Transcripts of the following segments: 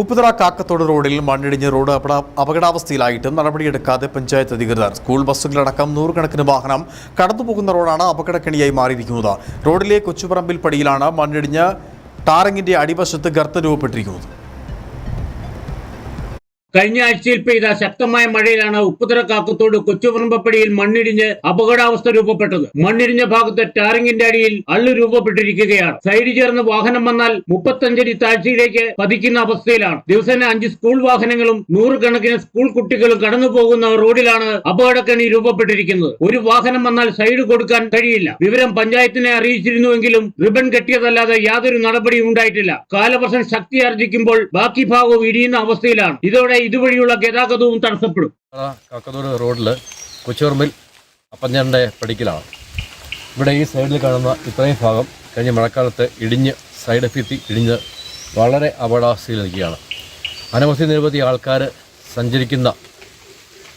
ഉപ്പുതറ കാക്കത്തോട് റോഡിൽ മണ്ണിടിഞ്ഞ് റോഡ് അപകടാവസ്ഥയിലായിട്ടും നടപടിയെടുക്കാതെ പഞ്ചായത്ത് അധികൃതർ. സ്കൂൾ ബസ്സുകളടക്കം നൂറുകണക്കിന് വാഹനം കടന്നുപോകുന്ന റോഡാണ് അപകടക്കെണിയായി മാറിയിരിക്കുന്നത്. റോഡിലെ കൊച്ചുപറമ്പിൽ പടിയിലാണ് മണ്ണിടിഞ്ഞ് ടാറിങ്ങിന്റെ അടിവശത്ത് ഗർത്തം രൂപപ്പെട്ടിരിക്കുന്നത് കഴിഞ്ഞ ആഴ്ചയിൽ പെയ്ത ശക്തമായ മഴയിലാണ് ഉപ്പുതര കാക്കത്തോട് കൊച്ചുപറമ്പപ്പടിയിൽ മണ്ണിടിഞ്ഞ് അപകടാവസ്ഥ രൂപപ്പെട്ടത്. മണ്ണിടിഞ്ഞ ഭാഗത്ത് ടാറിങ്ങിന്റെ അടിയിൽ അള്ളു രൂപപ്പെട്ടിരിക്കുകയാണ്. സൈഡ് ചേർന്ന് വാഹനം വന്നാൽ മുപ്പത്തഞ്ചടി താഴ്ചയിലേക്ക് പതിക്കുന്ന അവസ്ഥയിലാണ്. ദിവസേന അഞ്ച് സ്കൂൾ വാഹനങ്ങളും നൂറുകണക്കിന് സ്കൂൾ കുട്ടികളും കടന്നു പോകുന്ന റോഡിലാണ് അപകടക്കണി രൂപപ്പെട്ടിരിക്കുന്നത്. ഒരു വാഹനം വന്നാൽ സൈഡ് കൊടുക്കാൻ കഴിയില്ല. വിവരം പഞ്ചായത്തിനെ അറിയിച്ചിരുന്നുവെങ്കിലും റിബൺ കെട്ടിയതല്ലാതെ യാതൊരു നടപടിയും ഉണ്ടായിട്ടില്ല. കാലവർഷം ശക്തിയാർജിക്കുമ്പോൾ ബാക്കി ഭാഗവും ഇടിയുന്ന അവസ്ഥയിലാണ്. ഇതോടെ ഇതുവഴിയുള്ള ഗതാഗതവും തടസ്സപ്പെടും. കാക്കതൂർ റോഡിൽ കൊച്ചുറുമ്പിൽ അപ്പഞ്ഞാറിന്റെ പടിക്കലാണ്. ഇവിടെ ഈ സൈഡിൽ കാണുന്ന ഇത്രയും ഭാഗം കഴിഞ്ഞ മഴക്കാലത്ത് ഇടിഞ്ഞ് സൈഡ് എഫിത്തി ഇടിഞ്ഞ് വളരെ അപകടാവസ്ഥയിൽ നിൽക്കുകയാണ്. അനവധി നിരവധി ആൾക്കാർ സഞ്ചരിക്കുന്ന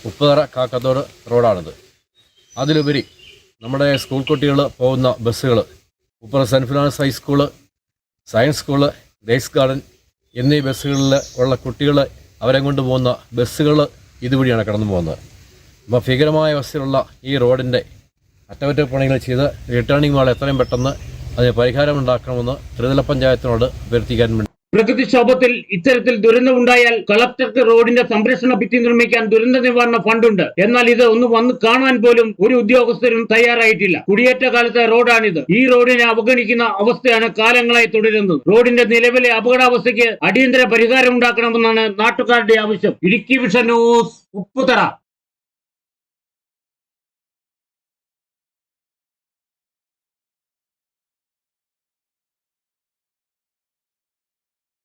ഉപ്പുതറ കാക്കത്തോട് റോഡാണിത്. അതിലുപരി നമ്മുടെ സ്കൂൾ കുട്ടികൾ പോകുന്ന ബസ്സുകൾ ഉപ്പുറ saint finance high school science school grace garden എന്നീ ബസ്സുകളിൽ ഉള്ള കുട്ടികൾ അവരെ കൊണ്ട് പോകുന്ന ബസ്സുകൾ ഇതുവഴിയാണ് കടന്നു പോകുന്നത്. അപ്പോൾ ഭീകരമായ അവസ്ഥയിലുള്ള ഈ റോഡിന്റെ അറ്റകുറ്റപ്പണികൾ ചെയ്ത് റിട്ടേണിംഗ് വാൾ എത്രയും പെട്ടെന്ന് അതിന് പരിഹാരമുണ്ടാക്കണമെന്ന് ത്രിതല പഞ്ചായത്തിനോട് അഭ്യർത്ഥിക്കാൻ വേണ്ടി പ്രകൃതിക്ഷോഭത്തിൽ ഇത്തരത്തിൽ ദുരന്തമുണ്ടായാൽ കളക്ടർക്ക് റോഡിന്റെ സംരക്ഷണ ഭിത്തി നിർമ്മിക്കാൻ ദുരന്ത നിവാരണ ഫണ്ടുണ്ട്. എന്നാൽ ഇത് ഒന്ന് വന്ന് കാണാൻ പോലും ഒരു ഉദ്യോഗസ്ഥരും തയ്യാറായിട്ടില്ല. കുടിയേറ്റ കാലത്തെ റോഡാണിത്. ഈ റോഡിനെ അവഗണിക്കുന്ന അവസ്ഥയാണ് കാലങ്ങളായി തുടരുന്നത്. റോഡിന്റെ നിലവിലെ അപകടാവസ്ഥയ്ക്ക് അടിയന്തര പരിഹാരം ഉണ്ടാക്കണമെന്നാണ് നാട്ടുകാരുടെ ആവശ്യം. Idukki vision news Upputhara.